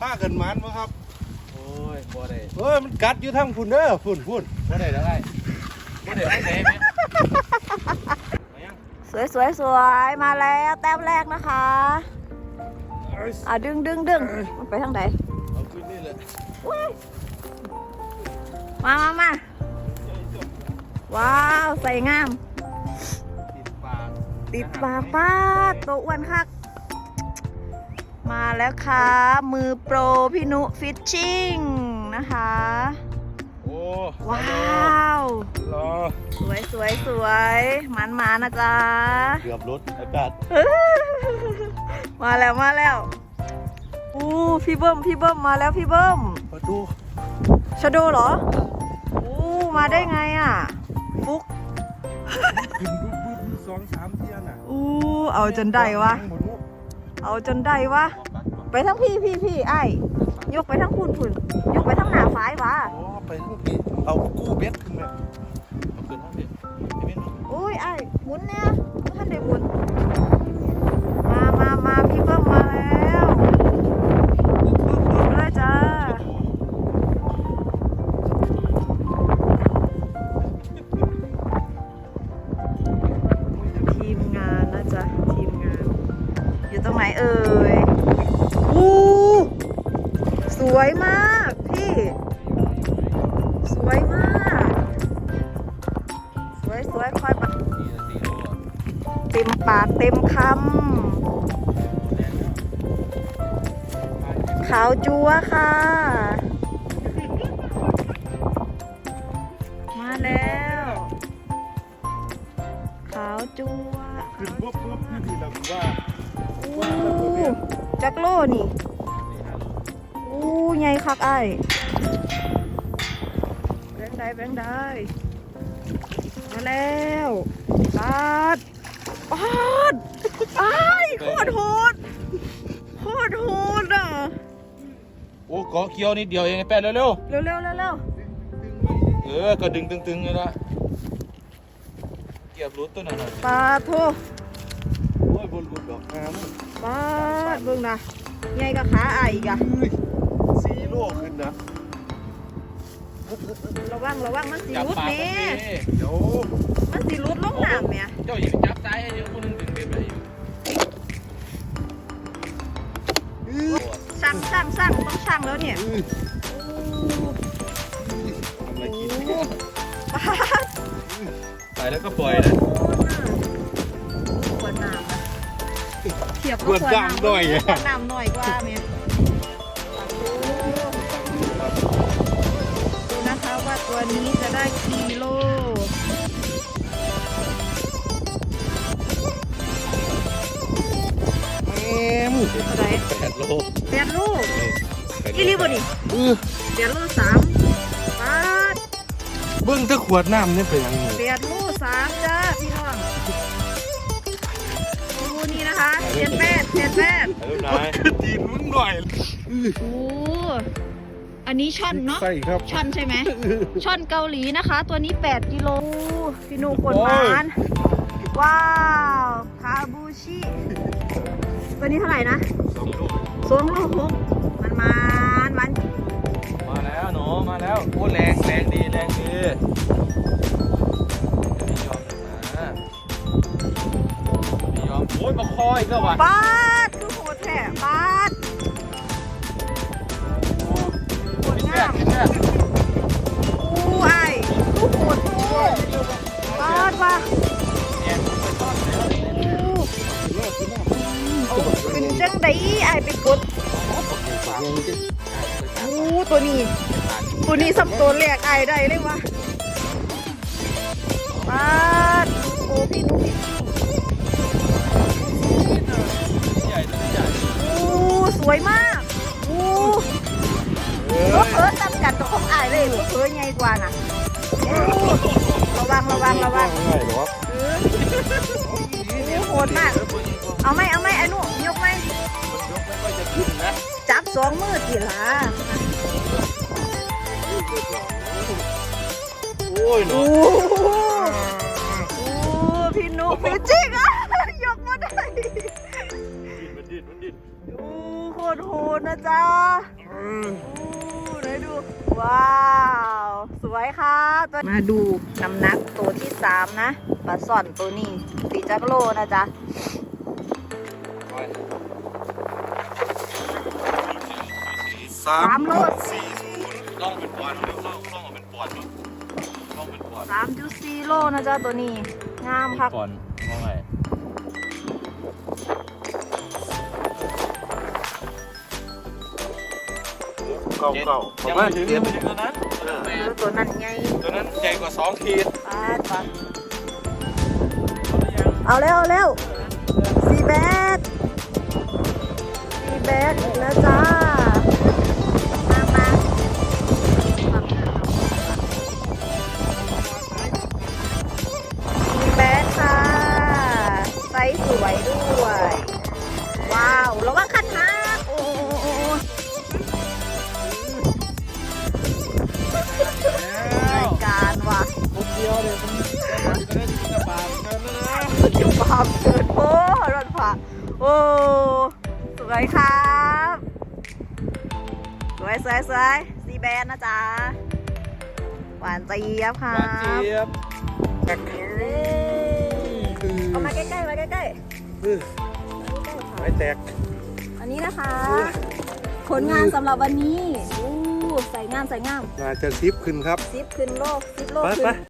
ผ้ากันมันบ่ครับโอ้ยบ่ได้เฮ้ยมันกัดอยู่ทั้งพุ่นเด้อพุ่นพุ่นบ่ได้แล้วไอ้บ่ได้ไอ้ไหนไหมมายังสวยสวยสวยมาแล้วแต้มแรกนะคะอะดึงดึงดึงมันไปทางไหนเอาขึ้นนี่แหละมามามาว้าวใส่งาม ติดปากติดปากป้าดตัวอ้วนคัก มาแล้วค่ะมือโปรพี่นุฟิชชิ่งนะคะ โอ้ว้าวรอสวยสวยสวยมันมานะจ๊ะเกือบรถอากาศมาแล้วมาแล้วอู้พี่เบิ้มพี่เบิ้มมาแล้วพี่เบิ้มประตูชาโดเหรออู้มาได้ไงอะฟุกขึ้นบึ้บบึ้บสองสามเที่ยน่ะอู้เอาจนได้วะหมดลูก เอาจนได้วะ ไปทั้งพี่พี่พี่ไอ้ยกไปทั้งคุณคุณยกไปทั้งหน้าฝ้ายวะโอ้ไปทั้งพี่เอากู้เบ็ดขึ้นมาเอา อยู่ตรงไหนเอ่ยอู้สวยมากพี่ สวยมาก สวยสวยคอยปะสี่สี่โลอะเต็มปากเต็มคำขาวจัวค่ะ มาแล้ว ขาวจัว จักโลนี่อู้ใหญ่คักไอ้ายแบงได้แบงได้มาแล้วปาดปาดไอ้ายโคตรโหดโคตรโหดอะโอ้เกาะเคี้ยวนิดเดียวเองไอ้แป๊ดเร็วเร็วเร็วเร็วเร็วๆเออก็ดึงตึงๆเลยนะเกียบรุดตัวนั้นน่ะปาดโทโอ้ยบนหลุดดอกงา มปาดเบิ่งนะใหญ่กับขาไอ้ายอีกอะสีโลขึ้นนะระวังระวังมันสีจับรุดปากแม่คนนี้เดี๋ยวมันสีรุดลงน้ำแม่เจ้าหญิงจับซ้ายให้เดี๋ยวคนหนึงดึงเบ็ดไปอยู่สั่งสั่งสั่งต้องสั่งแล้วเนี่ยอะไรกินปาดไปแล้วก็ปล่อยนะขว วดดำหน่อยขอะวดน้ำหน่อยกว่าเมียดูนะคะว่าตัวนี้จะได้กี่โลแอมเท่าไหรแปดโลแปดลูกอีรีบนี่เออแปดลูกสามปาดเบิ้งถ้าขวดน้ำนี่เป็นยังไงแปดลูกสามจ้าพี่น้องดู นี่นะคะเจ็ดแปดเจ็ดแปดเร็วนายคือตีนมึงหน่อยโอ้อันนี้ช่อนเนาะใส่ครับช่อนใช่ไหมช่อนเกาหลีนะคะ ตัวนี้ 8กิโลพี่หนูกดโอ้มายนว้าวคาบูชิตัวนี้เท่าไหร่นะสองลูกสองโลหกมันมันมันมาแล้วหนูมาแล้วโอ้แรงแรงดีแรงดี ยอมโอ้ยมาคอยก็ว่ะปาดคือโหดแท้ปาดโหดงามเนี่ยอู้ไอ้คือโหดโหดปาดว่ะอู้เอาขึ้นจังไดไอ้ไปกดอู้ตัวนี้ ตัวนี้สับตัวแรกไอ้ได้เลยวะ อิร์ธใหญ่กว่าน่ะอู้ระวังระวังระวังง่ายหรอเอออู้โหดมาก เอาไหมเอาไหมไอ้หนุ่ยกไหมมันยกไม่ค่อยจะขึ้นนะ จับสองมือทีละโอ้ยหนูอู้อู้พี่หนุ้ยจริงอะยกมาได้มันดิ้นมันดิ้นอู้โคตรโหดนะจ๊ะ อู้ไหนดู ว้าว สวยค่ะตัวมาดูน้ำหนักตัวที่สามนะปลาส่อนตัวนี้ปีจักโลนะจ๊ะสามสามโลสี่ศูนย์ล่องเป็นปอนด์ล่องล่องออกเป็นปอนด์ล่องเป็นปอนด์สามจุดสี่โลนะจ๊ะตัวนี้ งามค่ะ เก่าเก่าผมว่าณถึงเจ็ดไม่ถึงตัวนั้นดูตัวนั้นไงตัวนั้นใหญ่กว่าสองขีดปาดปะเอาแล้วเอาแล้วสี่แบดสี่แบดอีกแล้วจ้า โอ้สวยครับ สวยสวยสวยซีแบนนะจ๊ะ หวานเจี๊ยบค่ะหวานเจี๊ยบแท็กเอามาใกล้ๆมาใกล้อื้อๆใกล้ๆค่ะไม้แตกอันนี้นะคะ ผลงานสำหรับวันนี้อู้ใส่งามใส่งาม น่าจะซิปขึ้นครับ ซิปขึ้นโลก ซิปโลกไปขึ้ไปน